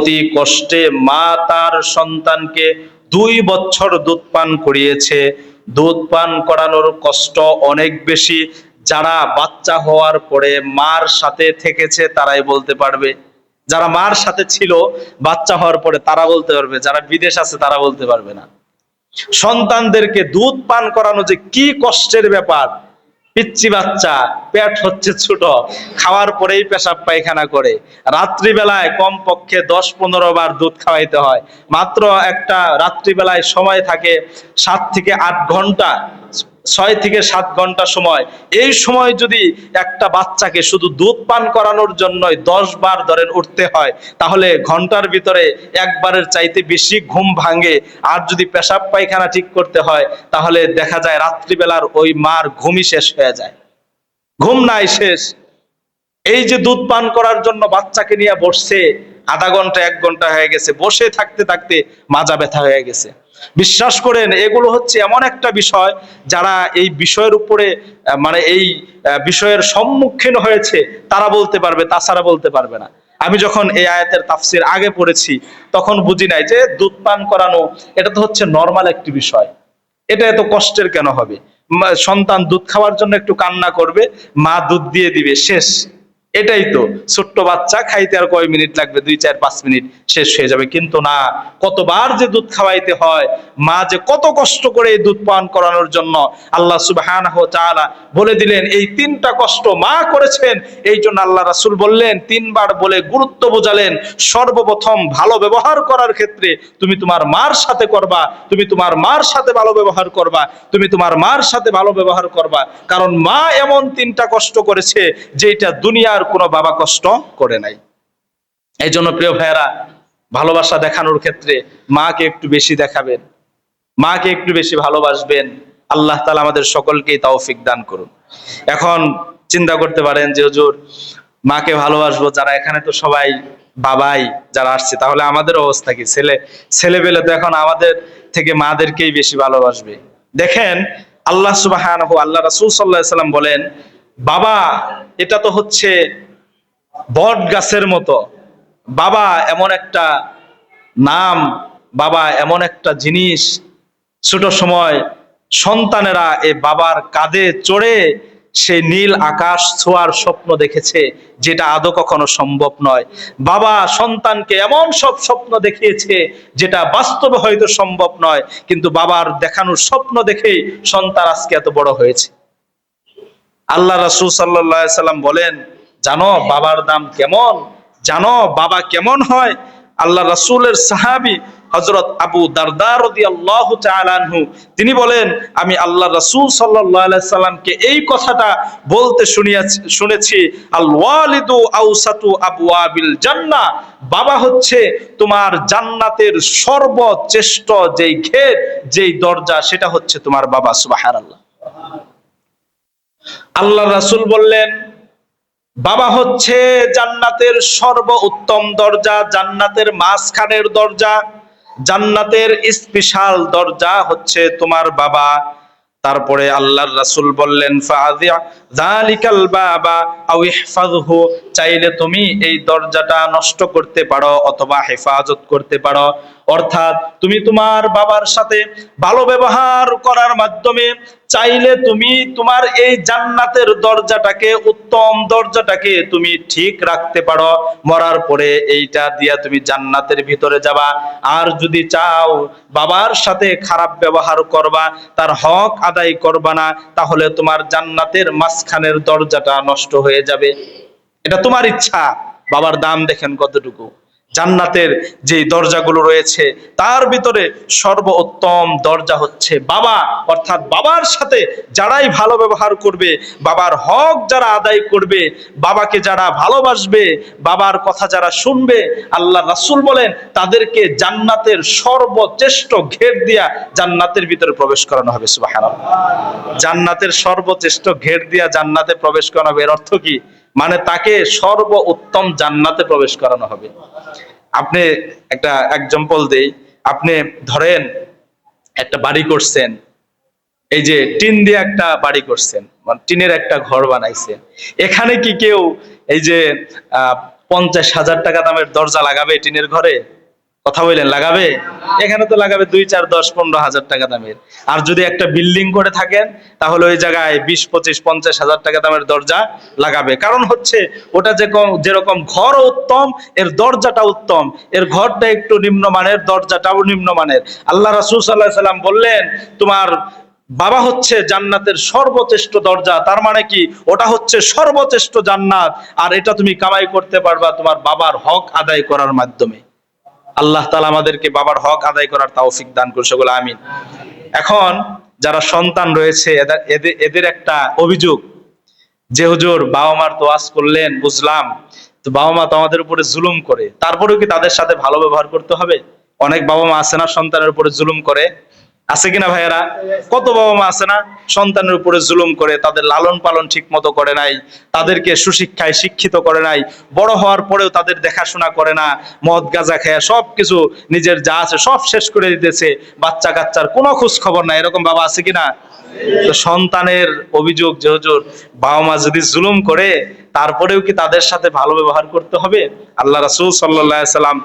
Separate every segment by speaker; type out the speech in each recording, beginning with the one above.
Speaker 1: অতি কষ্টে মা তার সন্তানকে দুই বছর দুধ পান করিয়েছে। দুধ পান করানোর কষ্ট অনেক বেশি। যারা বাচ্চা হওয়ার পরে মার সাথে থেকেছে, তারাই বলতে পারবে। যারা মার সাথে ছিল, বাচ্চা হওয়ার পরে তারা বলতে পারবে। যারা বিদেশ আছে, তারা বলতে পারবে না। সন্তানদেরকে দুধ পান করানো যে কি কষ্টের ব্যাপার! পিচ্ছি বাচ্চা, পেট হচ্ছে ছোট, খাওয়ার পরেই পেশাব পায়খানা করে। রাত্রিবেলায় কমপক্ষে দশ পনেরো বার দুধ খাওয়াইতে হয়। মাত্র একটা রাত্রিবেলায় সময় থাকে সাত থেকে আট ঘণ্টা ছয় থেকে সাত ঘণ্টা সময়। এই সময় যদি একটা বাচ্চাকে শুধু দুধ পান করানোর জন্যই দশ বার ধরেন উঠতে হয়, তাহলে ঘণ্টার ভিতরে একবারের চাইতে বেশি ঘুম ভাঙে। আর যদি পেশাব পায়খানা ঠিক করতে হয়, তাহলে দেখা যায় রাত্রিবেলার ওই মার ঘুমই শেষ হয়ে যায়। ঘুম নাই শেষ। এই যে দুধ পান করার জন্য বাচ্চাকে নিয়ে বসছে, আধা ঘণ্টা, এক ঘণ্টা হয়ে গেছে, বসে থাকতে থাকতে মাজা ব্যথা হয়ে গেছে। বিশ্বাস করেন, এগুলো হচ্ছে এমন একটা বিষয় যারা এই বিষয়ের উপরে মানে এই বিষয়ের সম্মুখীন হয়েছে, তারা বলতে পারবে, তাছাড়া বলতে পারবে না। আমি যখন এই আয়াতের তাফসির আগে পড়েছি, তখন বুঝি নাই যে দুধ পান করানো, এটা তো হচ্ছে নর্মাল একটি বিষয়। এটা এত কষ্টের কেন হবে? সন্তান দুধ খাওয়ার জন্য একটু কান্না করবে, মা দুধ দিয়ে দিবে, শেষ। এটাই তো। ছোট্ট বাচ্চা খাইতে আর কয় মিনিট লাগবে? দুই, চার, পাঁচ মিনিট শেষ হয়ে যাবে। কিন্তু না, কতবার যে দুধ খাওয়াইতে হয়, মা যে কত কষ্ট করে এই দুধ পান করানোর জন্য আল্লাহ ওয়া বলে দিলেন, এই তিনটা কষ্ট মা করেছেন, এই জন্য আল্লাহ রাসুল বললেন, তিনবার বলে গুরুত্ব বোঝালেন, সর্বপ্রথম ভালো ব্যবহার করার ক্ষেত্রে তুমি তোমার মার সাথে করবা, তুমি তোমার মার সাথে ভালো ব্যবহার করবা, তুমি তোমার মার সাথে ভালো ব্যবহার করবা। কারণ মা এমন তিনটা কষ্ট করেছে যেটা দুনিয়ার কোনো বাবা কষ্ট করে নাই। এই জন্য প্রিয় ভাইয়েরা, ভালোবাসা দেখানোর ক্ষেত্রে মাকে একটু বেশি দেখাবেন, মাকে একটু বেশি ভালোবাসবেন। আল্লাহ তালা আমাদের সকলকেই তৌফিক দান করুন। এখন চিন্তা করতে পারেন যে, হুজুর, মাকে ভালোবাসবো যারা এখানে তো সবাই বাবাই যারা আসছে, তাহলে আমাদের অবস্থা কি? ছেলে ছেলে পেলে তো এখন আমাদের থেকে মাদেরকেই বেশি ভালোবাসবে। দেখেন, আল্লাহ সুবাহ আল্লাহ রাসূল আলাইহি সাল্লাম বলেন বাবা, এটা তো হচ্ছে বট গাছের মতো। বাবা, এমন একটা নাম, বাবা, এমন একটা জিনিস। ছোট সময় সন্তানেরা এ বাবার কাঁধে চড়ে সে নীল আকাশ ছোঁয়ার স্বপ্ন দেখেছে, যেটা আদৌ কখনো সম্ভব নয়। বাবা, সন্তানকে এমন সব স্বপ্ন দেখিয়েছে, যেটা বাস্তবে হয়তো সম্ভব নয়, কিন্তু বাবার দেখানোর স্বপ্ন দেখেই সন্তান আজকে এত বড় হয়েছে। আল্লাহ রাসূল আলাইহি সাল্লাম বলেন, জানো বাবার দাম কেমন? জানো বাবা কেমন হয়? আল্লাহ রাসূলের সাহাবী হযরত আবু দারদা রাদিয়াল্লাহু আনহু, তিনি বলেন, আমি আল্লাহ রাসূল সাল্লামকে এই কথাটা বলতে শুনেছি জান্নাহ, বাবা হচ্ছে তোমার জান্নাতের সর্বশ্রেষ্ঠ যেই ঘের যেই দরজা, সেটা হচ্ছে তোমার বাবা, সুবহানাল্লাহ। আল্লাহ রাসূল বললেন, বাবা হচ্ছে জান্নাতের সর্ব উত্তম দরজা, জান্নাতের মাঝখানের দরজা, জান্নাতের স্পেশাল দরজা হচ্ছে তোমার বাবা। তারপরে আল্লাহর রাসুল বললেন যালিকাল বাবা, আও ইহফাযহু চাইলে তুমি এই দরজাটা নষ্ট করতে পারো অথবা হেফাজত করতে পারো। অর্থাৎ তুমি তোমার বাবার সাথে ভালো ব্যবহার করার মাধ্যমে চাইলে তুমি তোমার এই জান্নাতের দরজাটাকে, উত্তম দরজাটাকে তুমি ঠিক রাখতে পারো। মরার পরে এইটা দিয়া তুমি জান্নাতের ভিতরে যাবা। আর যদি চাও বাবার সাথে খারাপ ব্যবহার করবা, তার হক আদায় করবা না, তাহলে তোমার জান্নাতের মাঝখানের দরজাটা নষ্ট হয়ে যাবে। এটা তোমার ইচ্ছা। বাবার দাম দেখেন কতটুকু। জান্নাতের যে দরজাগুলো রয়েছে, তার ভিতরে সর্বোত্তম দরজা হচ্ছে বাবা। অর্থাৎ বাবার সাথে যারাই ভালো ব্যবহার করবে, বাবার হক যারা আদায় করবে, বাবাকে যারা ভালোবাসবে, বাবার কথা যারা শুনবে, আল্লাহ রাসুল বলেন, তাদেরকে জান্নাতের সর্বশ্রেষ্ঠ ঘের দিয়া জান্নাতের ভিতরে প্রবেশ করানো হবে, সুবহানাল্লাহ। জান্নাতের সর্বশ্রেষ্ঠ ঘের দিয়া জান্নাতে প্রবেশ করানো হবে, এর অর্থ কি? মানে তাকে সর্ব উত্তম জান্নাতে প্রবেশ করানো হবে। আপনি একটা এক্সাম্পল দেই। আপনি ধরেন একটা বাড়ি করছেন। এই যে টিন দিয়ে একটা বাড়ি করছেন মানে টিনের একটা ঘর বানাইছেন। এখানে কি কেউ এই যে আহ, পঞ্চাশ হাজার টাকা দামের দরজা লাগাবে টিনের ঘরে? কথা বললেন, লাগাবে? এখানে তো লাগাবে দুই, চার, দশ, পনেরো হাজার টাকা দামের। আর যদি একটা বিল্ডিং করে থাকেন, তাহলে ওই জায়গায় বিশ, পঁচিশ, পঞ্চাশ হাজার টাকা দামের দরজা লাগাবে। কারণ হচ্ছে, ওটা যে যেরকম ঘর উত্তম, এর দরজাটা উত্তম। এর ঘরটা একটু নিম্নমানের, দরজাটাও নিম্নমানের। আল্লাহ রাসূল সাল্লাহ সাল্লাম বললেন, তোমার বাবা হচ্ছে জান্নাতের সর্বশ্রেষ্ঠ দরজা। তার মানে কি? ওটা হচ্ছে সর্বশ্রেষ্ঠ জান্নাত। আর এটা তুমি কামাই করতে পারবা তোমার বাবার হক আদায় করার মাধ্যমে। আল্লাহ তালা আমাদেরকে বাবার হক আদায় করার তাওফিক দান করছে বলে আমিন। এখন যারা সন্তান রয়েছে, এদের এদের এদের একটা অভিযোগ, যে হুজুর বাবা মার তো আজ করলেন, বুঝলাম, তো বাবা মা তো আমাদের উপরে জুলুম করে, তারপরেও কি তাদের সাথে ভালো ব্যবহার করতে হবে? অনেক বাবা মা আছে না সন্তানের উপরে জুলুম করে আছে কিনা ভাইয়েরা? কত বাবা মা আছে না? সন্তানের উপরে জুলুম করে, তাদের লালন পালন ঠিক মতো করে নাই, তাদেরকে সুশিক্ষায় শিক্ষিত করে নাই, বড় হওয়ার পরেও তাদের দেখাশোনা করে না, মদ, গাঁজা খেয়ে সব কিছু নিজের যা আছে সব শেষ করে দিতেছে বাচ্চা কাচ্চার কোনো খোঁজ খবর নাই। এরকম বাবা আছে কিনা? তো সন্তানের অভিযোগ যে, হুজুর, বাবা মা যদি জুলুম করে, তারপরেও কি তাদের সাথে ভালো ব্যবহার করতে হবে? আল্লাহ রাসূল আলাইহি সাল্লাম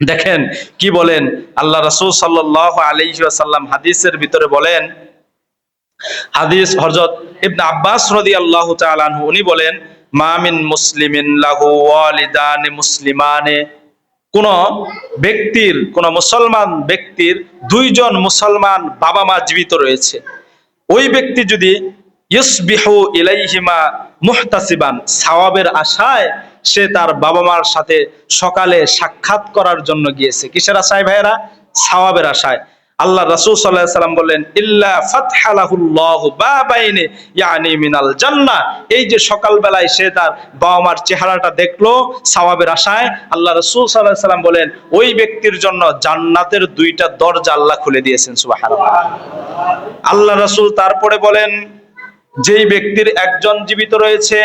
Speaker 1: দেখেন কি বলেন? আল্লাহ রাসূল সাল্লাল্লাহু আলাইহি ওয়াসাল্লাম হাদিসের ভিতরে বলেন, হাদিস হযরত ইবনে আব্বাস রাদিয়াল্লাহু তাআলা আনহু, উনি বলেন, মা মিন মুসলিমিন লাহু ওয়ালিদানে মুসলিমানে। কোন ব্যক্তির, কোন মুসলমান ব্যক্তির দুইজন মুসলমান বাবা মা জীবিত রয়েছে। ওই ব্যক্তি যদি ইউসবিহু ইলাইহিমা মুহতাসিবান, সাওয়াবের আশায় সে তার বাবা মার সাথে সকালে সাক্ষাৎ করার জন্য গিয়েছে। কিসের আশায় ভাইয়েরা? সাওয়াবের আশায়। আল্লাহ রাসূল আলাইহি সাল্লাম বললেন, ইল্লা ফাতহালাহুল্লাহু বাবাইনে ইয়ানি মিনাল জান্নাহ। এই যে সকাল বেলায় সে তার বাবা মার চেহারাটা দেখল সাওয়াবের আশায়, আল্লাহ রাসূল আলাইহি সাল্লাম বলেন, ওই ব্যক্তির জন্য জান্নাতের দুইটা দরজা আল্লাহ খুলে দিয়েছেন, সুবহানাল্লাহ। আল্লাহ রাসূল তারপরে বলেন, যেই ব্যক্তির একজন জীবিত রয়েছে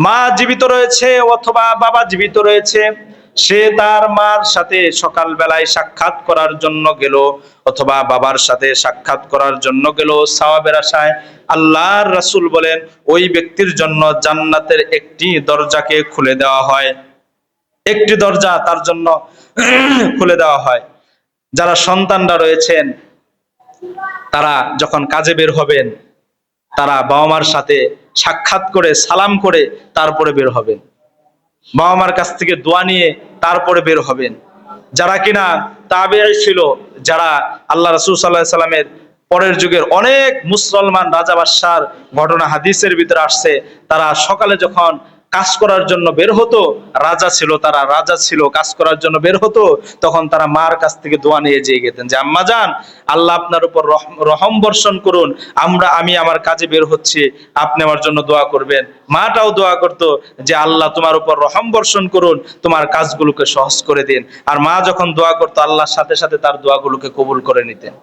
Speaker 1: মা জীবিত রয়েছে অথবা বাবা জীবিত রয়েছে, সে তার মার সাথে সকাল বেলায় সাক্ষাৎ করার জন্য গেল অথবা বাবার সাথে সাক্ষাৎ করার জন্য গেল। সাওয়াবের আশায় আল্লাহর রাসূল বলেন, ওই ব্যক্তির জন্য জান্নাতের একটি দরজাকে খুলে দেওয়া হয়। একটি দরজা তার জন্য খুলে দেওয়া হয়। যারা সন্তানরা রয়েছেন, তারা যখন কাজে বের হবেন, তারা বাবা মার সাথে সাক্ষাৎ করে, সালাম করে তারপরে বের হবেন। বাবা মার কাছ থেকে দোয়া নিয়ে তারপরে বের হবেন। যারা কিনা তাবে ছিল, যারা আল্লাহ রসুল সাল্লাহ সাল্লামের পরের যুগের অনেক মুসলমান রাজা বাদশার ঘটনা হাদিসের ভিতরে আসছে, তারা সকালে যখন কাজ করার জন্য বের হতো, রাজা ছিল তারা, রাজা ছিল, কাজ করার জন্য বের হতো, তখন তারা মার কাছ থেকে দোয়া নিয়ে যেয়ে গেতেন যে, আম্মা যান, আল্লাহ আপনার উপর রহম- বর্ষণ করুন, আমরা, আমি আমার কাজে বের হচ্ছি, আপনি আমার জন্য দোয়া করবেন। মাটাও দোয়া করতো যে, আল্লাহ তোমার উপর রহম বর্ষণ করুন, তোমার কাজগুলোকে সহজ করে দিন। আর মা যখন দোয়া করতো, আল্লাহর সাথে সাথে তার দোয়াগুলোকে কবুল করে নিতেন।